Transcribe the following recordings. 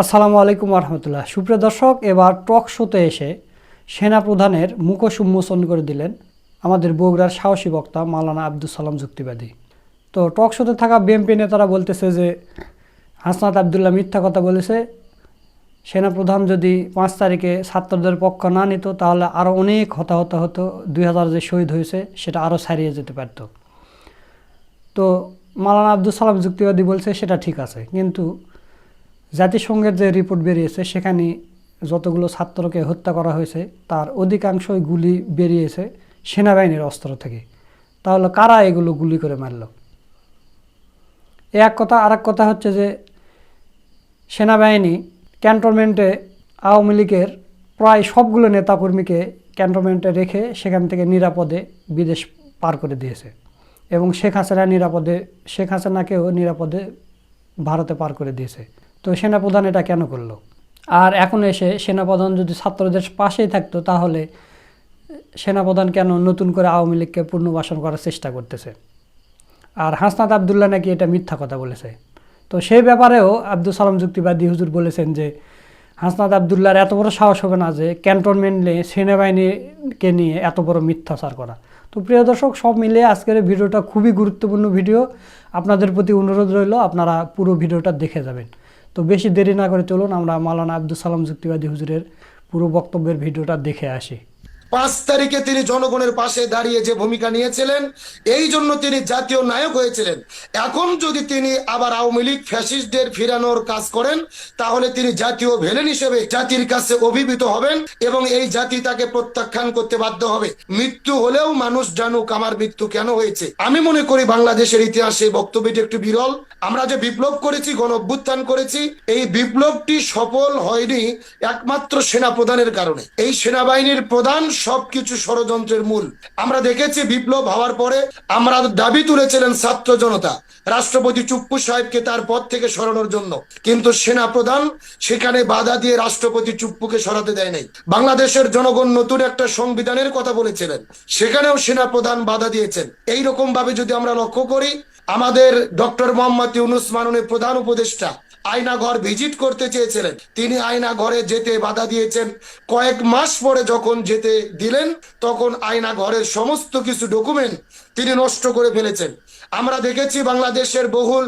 আসসালামু আলাইকুম রহমতুল্লাহ সুপ্রিয় দর্শক, এবার টক শোতে এসে সেনাপ্রধানের মুখোশ উন্মোচন করে দিলেন আমাদের বগুড়ার সাহসী বক্তা মাওলানা আব্দুল সালাম যুক্তিবাদী। তো টক শোতে থাকা বিএনপি নেতারা বলতেছে যে, হাসনাত আবদুল্লাহ মিথ্যা কথা বলেছে সেনাপ্রধান যদি পাঁচ তারিখে ছাত্রদের পক্ষ না নিত, তাহলে আরও অনেক হতাহত হতো, দুই হাজার যে শহীদ হয়েছে, সেটা আরও ছাড়িয়ে যেতে পারত। তো মালানা আব্দুল সালাম যুক্তিবাদী বলছে সেটা ঠিক আছে, কিন্তু জাতিসংঘের যে রিপোর্ট বেরিয়েছে, সেখানে যতগুলো ছাত্রকে হত্যা করা হয়েছে, তার অধিকাংশই গুলি বেরিয়েছে সেনাবাহিনীর অস্ত্র থেকে। তাহলে কারা এগুলো গুলি করে মারল? এক কথা আর কথা হচ্ছে যে, সেনাবাহিনী ক্যান্টনমেন্টে আওয়ামী লীগের প্রায় সবগুলো নেতাকর্মীকে ক্যান্টনমেন্টে রেখে সেখান থেকে নিরাপদে বিদেশ পার করে দিয়েছে। এবং শেখ হাসিনা নিরাপদে, শেখ হাসিনাকেও নিরাপদে ভারতে পার করে দিয়েছে। তো সেনাপ্রধান এটা কেন করল? আর এখন এসে সেনাপ্রধান যদি ছাত্রদের পাশেই থাকতো, তাহলে সেনাপ্রধান কেন নতুন করে আওয়ামী লীগকে পুনর্বাসন করার চেষ্টা করতেছে? আর হাসনাত আবদুল্লাহ নাকি এটা মিথ্যা কথা বলেছে? তো সেই ব্যাপারেও আব্দুল সালাম যুক্তিবাদী হুজুর বলেছেন যে, হাসনাত আবদুল্লাহর এত বড় সাহস হবে না যে, ক্যান্টনমেন্টে সেনাবাহিনীকে নিয়ে এত বড় মিথ্যাচার করা। তো প্রিয় দর্শক, সব মিলিয়ে আজকের ভিডিওটা খুবই গুরুত্বপূর্ণ ভিডিও। আপনাদের প্রতি অনুরোধ রইল, আপনারা পুরো ভিডিওটা দেখে যাবেন। তো বেশি দেরি না করে চলুন, আমরা মালানা আব্দুল সালাম যুক্তিবাদী হুজুরের পুরো বক্তব্যের ভিডিওটা দেখে আসি। পাঁচ তারিখে তিনি জনগণের পাশে দাঁড়িয়ে যে ভূমিকা নিয়েছিলেন, এই জন্য তিনি জাতীয় নায়ক হয়েছিলেন। এখন যদি তিনি আবার আওয়ামী লীগ ফ্যাসিস্টদের ফিরানোর কাজ করেন, তাহলে তিনি জাতীয় ভেলেন হিসেবে জাতির কাছে অভিভূত হবেন এবং এই জাতি তাকে প্রত্যাখ্যান করতে বাধ্য হবে। মৃত্যু হলেও মানুষ জানুক আমার মৃত্যু কেন হয়েছে। আমি মনে করি বাংলাদেশের ইতিহাসে বক্তব্যটি একটু বিরল। আমরা যে বিপ্লব করেছি, গণ করেছি, এই বিপ্লবটি সফল হয়নি একমাত্র সেনা প্রধানের কারণে। এই সেনাবাহিনীর প্রধান সবকিছু ষড়যন্ত্রের মূল। আমরা দেখেছি বিপ্লব হওয়ার পরে আমরা দাবি তুলেছিলেন ছাত্র জনতা, রাষ্ট্রপতি চুপ্পু সাহেবকে তার পদ থেকে সরানোর জন্য। কিন্তু সেনা প্রধান সেখানে বাধা দিয়ে রাষ্ট্রপতি চুপ্পুকে সরাতে দেয় নাই। বাংলাদেশের জনগণ নতুন একটা সংবিধানের কথা বলেছিলেন। সেখানেও সেনা প্রধান বাধা দিয়েছেন। এই রকম ভাবে যদি আমরা লক্ষ্য করি, আমাদের ডক্টর মোহাম্মদ ইউনুস মাননীয় প্রধান উপদেষ্টা আয়না ঘর ভিজিট করতে চেয়েছিলেন। তিনি আয়না ঘরে যেতে বাধা দিয়েছেন। কয়েক মাস পরে যখন যেতে দিলেন তখন আয়না ঘরের সমস্ত কিছু ডকুমেন্ট তিনি নষ্ট করে ফেলেছেন। আমরা দেখেছি বাংলাদেশের বহুল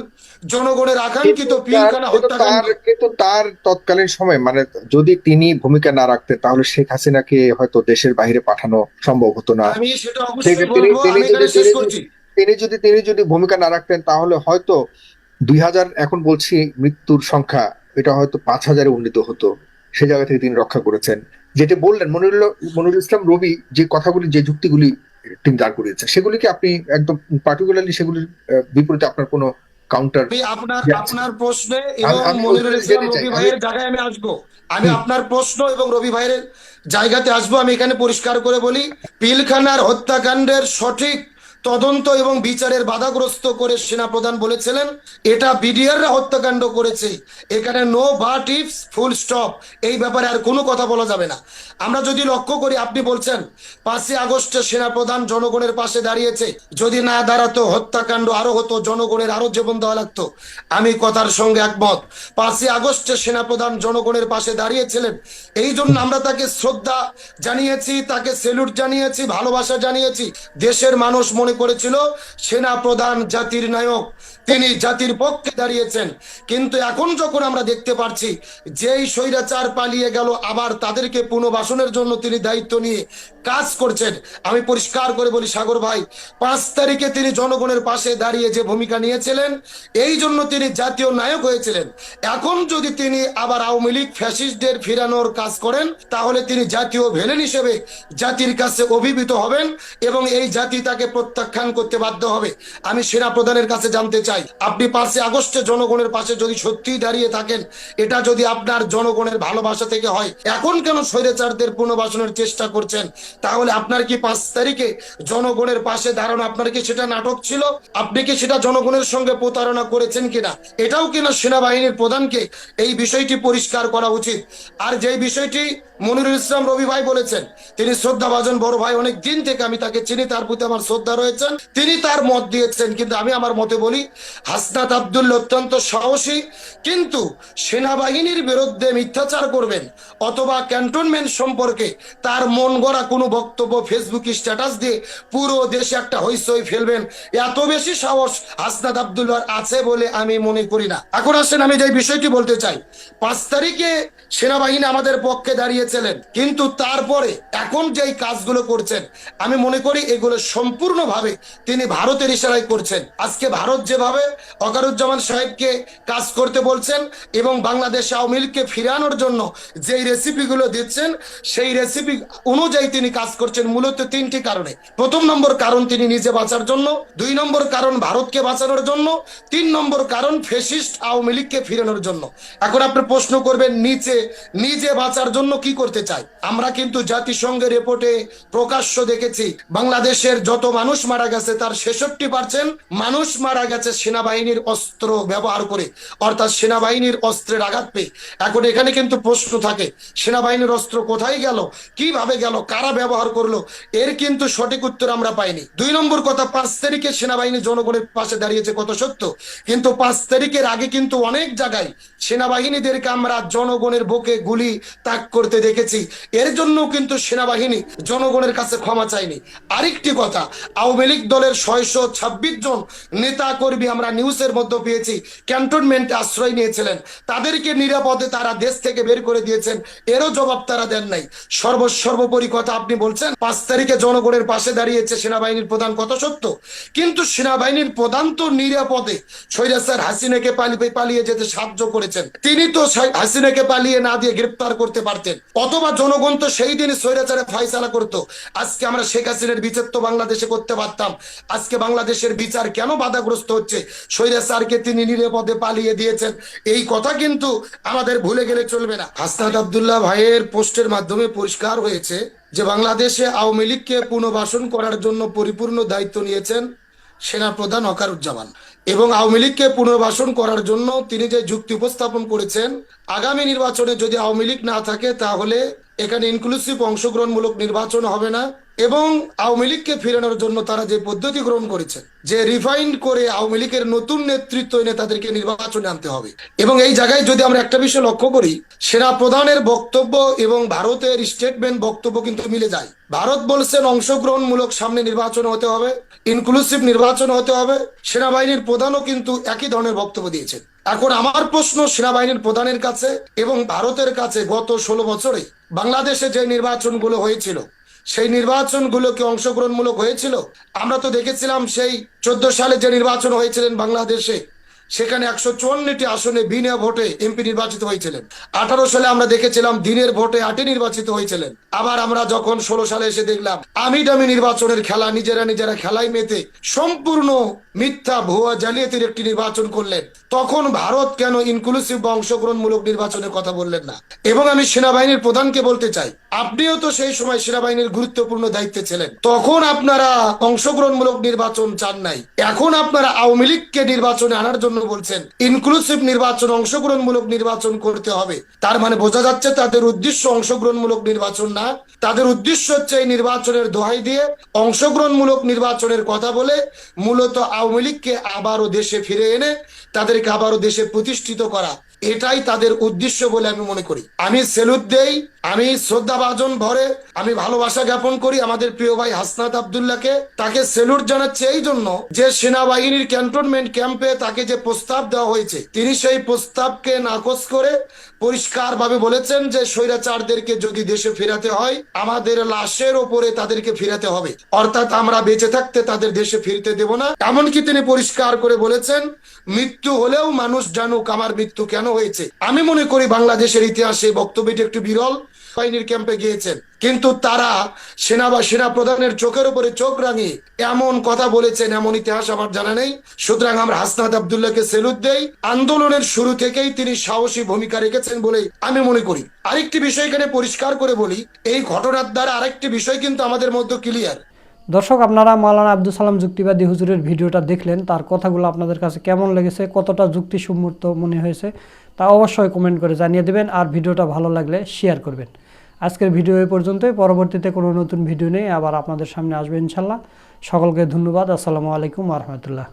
জনগণের আকাঙ্ক্ষিত পিলখানা হত্যাকাণ্ড। কিন্তু তার তৎকালীন সময় মানে যদি তিনি ভূমিকা না রাখতেন তাহলে শেখ হাসিনাকে হয়তো দেশের বাইরে পাঠানো সম্ভব হতো না। আমি সেটা অবশ্যই বলব আমি শেষ করছি। তিনি যদি তিনি যদি ভূমিকা না রাখতেন তাহলে হয়তো দুই হাজার এখন বলছি মৃত্যুর সংখ্যা এটা হয়তো পাঁচ হাজারে উন্নীত হতো সে জায়গা থেকে তিনি রক্ষা করেছেন। যেটা বললেন মনিরুল মনিরুল ইসলাম রবি যে কথাগুলি যে যুক্তিগুলি তিনি দাঁড় করিয়েছেন সেগুলিকে আপনি একদম পার্টিকুলারলি সেগুলির বিপরীতে আপনার কোনো কাউন্টার আপনার আপনার প্রশ্নে এবং মনিরুল ইসলাম রবি ভাইয়ের জায়গায় আমি আসব। আমি আপনার প্রশ্ন এবং রবি ভাইয়ের জায়গাতে আসব। আমি এখানে পরিষ্কার করে বলি পিলখানার হত্যাকাণ্ডের সঠিক তদন্ত এবং বিচারের বাধাগ্রস্ত করে সেনাপ্রধান বলেছিলেন, এটা বিডিআররা হত্যাকাণ্ড করেছে। এখানে no but ifs full stop এই ব্যাপারে আর কোনো কথা বলা যাবে না। আমরা যদি লক্ষ্য করি, আপনি বলছেন, পাঁচই আগস্টে সেনাপ্রধান জনগণের পাশে দাঁড়িয়েছে। যদি না দাঁড়াতো, হত্যাকাণ্ড আরও হতো, জনগণের আরও জীবন দেওয়া লাগতো। আমি কথার সঙ্গে একমত। পাঁচই আগস্টে সেনাপ্রধান জনগণের পাশে দাঁড়িয়েছিলেন। এই জন্য আমরা তাকে শ্রদ্ধা জানিয়েছি, তাকে সেলুট জানিয়েছি, ভালোবাসা জানিয়েছি। দেশের মানুষ মনে করেছিল সেনা প্রধান জাতির নায়ক। তিনি জাতির পক্ষে দাঁড়িয়েছেন। কিন্তু এখন যখন আমরা দেখতে পাচ্ছি যেই স্বৈরাচার পালিয়ে গেল, আবার তাদেরকে পুনর্বাসনের জন্য তিনি দায়িত্ব নিয়ে কাজ করছেন। আমি পরিষ্কার করে বলি, সাগর ভাই, পাঁচ তারিখে তিনি জনগণের পাশে দাঁড়িয়ে যে ভূমিকা নিয়েছিলেন, এই জন্য তিনি জাতীয় নায়ক হয়েছিলেন। এখন যদি তিনি আবার আওয়ামী লীগ ফ্যাসিস্টদের ফিরানোর কাজ করেন, তাহলে তিনি জাতীয় ভেলেন হিসেবে জাতির কাছে অভিভূত হবেন এবং এই জাতি তাকে প্রত্যাখ্যান করতে বাধ্য হবে। আমি সেনা প্রধানের কাছে জানতে চাই, আপনি পাঁচই আগস্টে জনগণের পাশে যদি সত্যিই দাঁড়িয়ে থাকেন, এটা যদি আপনার জনগণের ভালোবাসা থেকে হয়, এখন কেন স্বৈরাচারদের পুনর্বাসনের চেষ্টা করছেন? তাহলে আপনার কি পাঁচ তারিখে জনগণের পাশে দাঁড়ানো, আপনার কি সেটা নাটক ছিল? আপনি কি সেটা জনগণের সঙ্গে প্রতারণা করেছেন কিনা? এটাও কিনা সেনাবাহিনীর প্রধানকে এই বিষয়টি পরিষ্কার করা উচিত? আর যে বিষয়টি মনিরুল ইসলাম রবি ভাই বলেছেন, তিনি শ্রদ্ধাভাজন বড় ভাই। অনেক দিন থেকে আমি তাকে চিনি, তার প্রতি আমার শ্রদ্ধা রয়েছেন তিনি তার মত দিয়েছেন, কিন্তু আমি আমার মতে বলি, হাসনাত আব্দুল্লা অত্যন্ত সাহসী, কিন্তু সেনাবাহিনীর বিরুদ্ধে মিথ্যাচার করবেন অথবা ক্যান্টনমেন্ট সম্পর্কে তার মন গড়া কোনো বক্তব্য ফেসবুক স্ট্যাটাস দিয়ে পুরো দেশে একটা হইচই ফেলবেন। এত বেশি সাহস হাসনাত আব্দুল্লার আছে বলে আমি মনে করি না। এখন আসেন আমি যে বিষয়টি বলতে চাই। পাঁচ তারিখে সেনাবাহিনী আমাদের পক্ষে দাঁড়িয়েছিলেন, কিন্তু তারপরে এখন যেই কাজগুলো করছেন, আমি মনে করি এগুলো সম্পূর্ণভাবে তিনি ভারতের ইশারায় করছেন। আজকে ভারত যেভাবে অকারুজ্জামান সাহেবকে কাজ করতে বলছেন এবং বাংলাদেশ আওয়ামী লীগকে ফিরানোর জন্য যেই রেসিপিগুলো দিচ্ছেন, সেই রেসিপি অনুযায়ী তিনি কাজ করছেন মূলত তিনটি কারণে। প্রথম নম্বর কারণ তিনি নিজে বাঁচার জন্য, দুই নম্বর কারণ ভারতকে বাঁচানোর জন্য, তিন নম্বর কারণ ফেসিস্ট আওয়ামী লীগকে ফিরানোর জন্য। এখন আপনি প্রশ্ন করবেন, নিচে নিজে বাঁচার জন্য কি করতে চাই? আমরা কিন্তু জাতিসংঘের রিপোর্টে প্রকাশ্য দেখেছি, বাংলাদেশের যত মানুষ মারা গেছে, তার ছেষট্টি পার্সেন্ট মানুষ মারা গেছে সেনাবাহিনীর অস্ত্র ব্যবহার করে, অর্থাৎ সেনাবাহিনীর অস্ত্রের আঘাত পেয়ে। এখন এখানে কিন্তু প্রশ্ন থাকে, সেনাবাহিনীর অস্ত্র কোথায় গেল? কীভাবে গেল? কারা ব্যবহার করল? এর কিন্তু সঠিক উত্তর আমরা পাইনি। দুই নম্বর কথা, পাঁচ তারিখে সেনাবাহিনী জনগণের পাশে দাঁড়িয়েছে, কত সত্য? কিন্তু পাঁচ তারিখের আগে কিন্তু অনেক জায়গায় সেনাবাহিনীদেরকে আমরা জনগণের বুকে গুলি তাক করতে দেখেছি। এর জন্য কিন্তু সেনাবাহিনী জনগণের কাছে ক্ষমা চায়নি। আরেকটি কথা, আওয়ামী লীগ দলের ছয়শো ছাব্বিশ জন নেতা কর্মী আমরা নিউজের মধ্যে পেয়েছি, ক্যান্টনমেন্টে আশ্রয় নিয়েছিলেন। তাদেরকে নিরাপদে তারা দেশ থেকে বের করে দিয়েছেন, এরও জবাব তারা দেন নাই। সর্ব সর্বোপরি কথা আপনি বলছেন, পাঁচ তারিখে জনগণের পাশে দাঁড়িয়েছে সেনাবাহিনীর প্রধান, কত সত্য। কিন্তু সেনাবাহিনীর প্রধান তো নিরাপদে, স্বৈরাচার হাসিনাকে পালিয়ে যেতে সাহায্য করেছেন। তিনি তো হাসিনাকে পালিয়ে না দিয়ে গ্রেপ্তার করতে পারতেন। অথবা জনগণ তো সেই দিন স্বৈরাচারে ফাইসালা করতো। আজকে আমরা শেখ হাসিনার বিচার তো বাংলাদেশে করতে পারতাম। আজকে বাংলাদেশের বিচার কেন বাধাগ্রস্ত হচ্ছে? স্বৈরাচারকে তিনি নিরাপদে পালিয়ে দিয়েছেন। এই কথা কিন্তু আমাদের ভুলে গেলে চলবে না। হাসনাত আব্দুল্লাহ ভাইয়ের পোস্টের মাধ্যমে পরিষ্কার হয়েছে যে বাংলাদেশে আওয়ামী লীগকে পুনর্বাসন করার জন্য পরিপূর্ণ দায়িত্ব নিয়েছেন সেনা প্রধান অকারুজ্জামান। এবং আওয়ামী লীগকে পুনর্বাসন করার জন্য তিনি যে যুক্তি উপস্থাপন করেছেন, আগামী নির্বাচনে যদি আওয়ামী লীগ না থাকে, তাহলে এখানে ইনক্লুসিভ অংশগ্রহণমূলক নির্বাচন হবে না। এবং আওয়ামী লীগকে ফেরানোর জন্য তারা যে পদ্ধতি গ্রহণ করেছে, যে রিফাইন্ড করে আওয়ামী লীগের নতুন নেতৃত্ব এনে তাদেরকে নির্বাচনে আনতে হবে। এবং এই জায়গায় যদি আমরা একটা বিষয় লক্ষ্য করি, সেনা প্রধানের বক্তব্য এবং ভারতের স্টেটমেন্ট বক্তব্য কিন্তু মিলে যায়। ভারত বলছেন অংশগ্রহণমূলক সামনে নির্বাচন হতে হবে ইনক্লুসিভ নির্বাচন হতে হবে, সেনাবাহিনীর প্রধানও কিন্তু একই ধরনের বক্তব্য দিয়েছেন। এখন আমার প্রশ্ন সেনাবাহিনীর প্রধানের কাছে এবং ভারতের কাছে গত ষোলো বছরে বাংলাদেশে যে নির্বাচনগুলো হয়েছিল সেই নির্বাচনগুলোকে অংশগ্রহণমূলক হয়েছিল। আমরা তো দেখেছিলাম সেই চোদ্দ সালে যে নির্বাচন হয়েছিলেন বাংলাদেশে সেখানে একশো চুয়ান্নটি আসনে বিনা ভোটে এমপি নির্বাচিত হয়েছিলেন। আঠারো সালে আমরা দেখেছিলাম দিনের ভোটে আটে নির্বাচিত হয়েছিলেন। আবার আমরা যখন ষোলো সালে এসে দেখলাম আমি দামি নির্বাচনের খেলা নিজেরা নিজেরা খেলায় মেতে সম্পূর্ণ মিথ্যা ভুয়া জালিয়াতির একটি নির্বাচন করলেন। তখন ভারত কেন ইনক্লুসিভ বা অংশগ্রহণমূলক নির্বাচনের কথা বললেন না? এবং আমি সেনাবাহিনীর প্রধানকে বলতে চাই, আপনিও তো সেই সময় সেনাবাহিনীর গুরুত্বপূর্ণ দায়িত্বে ছিলেন। তখন আপনারা অংশগ্রহণমূলক নির্বাচন চান নাই। এখন আপনারা আওয়ামী লীগকে নির্বাচনে আনার জন্য বলছেন ইনক্লুসিভ নির্বাচন, অংশগ্রহণমূলক নির্বাচন করতে হবে। তার মানে বোঝা যাচ্ছে তাদের উদ্দেশ্য অংশগ্রহণমূলক নির্বাচন না। তাদের উদ্দেশ্য হচ্ছে এই নির্বাচনের দোহাই দিয়ে অংশগ্রহণমূলক নির্বাচনের কথা বলে মূলত আওয়ামী লীগকে আবারও দেশে ফিরে এনে তাদেরকে আবারও দেশে প্রতিষ্ঠিত করা। এটাই তাদের উদ্দেশ্য বলে আমি মনে করি। আমি সেলুট দেই, আমি শ্রদ্ধা ভাজন ভরে, আমি ভালোবাসা জ্ঞাপন করি আমাদের প্রিয় ভাই হাসনাত আবদুল্লাহকে। তাকে সেলুট জানাচ্ছে এই জন্য যে সেনাবাহিনীর ক্যান্টনমেন্ট ক্যাম্পে তাকে যে প্রস্তাব দেওয়া হয়েছে, তিনি সেই প্রস্তাবকে নাকচ করে পরিষ্কার ভাবে বলেছেন যে স্বৈরাচারদেরকে যদি দেশে ফেরাতে হয়, আমাদের লাশের ওপরে তাদেরকে ফেরাতে হবে। অর্থাৎ আমরা বেঁচে থাকতে তাদের দেশে ফিরতে দেব না। এমনকি তিনি পরিষ্কার করে বলেছেন, মৃত্যু হলেও মানুষ জানুক আমার মৃত্যু কেন হয়েছে। আমি মনে করি বাংলাদেশের ইতিহাসে বক্তব্যটি একটু বিরল। বাহিনীর ক্যাম্পে গিয়েছেন। কিন্তু তারা সেনা বা সেনা প্রধানের চোখের উপরে চোখ রাঙিয়ে এমন কথা বলেছেন, এমন ইতিহাস আমার জানা নেই। সুতরাং আমরা হাসনাত আবদুল্লাহকে সেলুট দেই। আন্দোলনের শুরু থেকেই তিনি সাহসী ভূমিকা রেখেছেন বলে আমি মনে করি। আরেকটি বিষয় এখানে পরিষ্কার করে বলি, এই ঘটনার দ্বারা আরেকটি বিষয় কিন্তু আমাদের মধ্যে ক্লিয়ার দর্শক, আপনারা মাওলানা আব্দুল সালাম যুক্তিবাদী হুজুরের ভিডিওটা দেখলেন, তার কথাগুলো আপনাদের কাছে কেমন লেগেছে, কতটা যুক্তিসম্মত মনে হয়েছে, তা অবশ্যই কমেন্ট করে জানিয়ে দেবেন, আর ভিডিওটা ভালো লাগলে শেয়ার করবেন। আজকের ভিডিও এ পর্যন্তই। পরবর্তীতে কোনো নতুন ভিডিও নেই আবার আপনাদের সামনে আসবে ইনশাল্লাহ। সকলকে ধন্যবাদ। আসসালামু আলাইকুম রহমতুল্লাহ।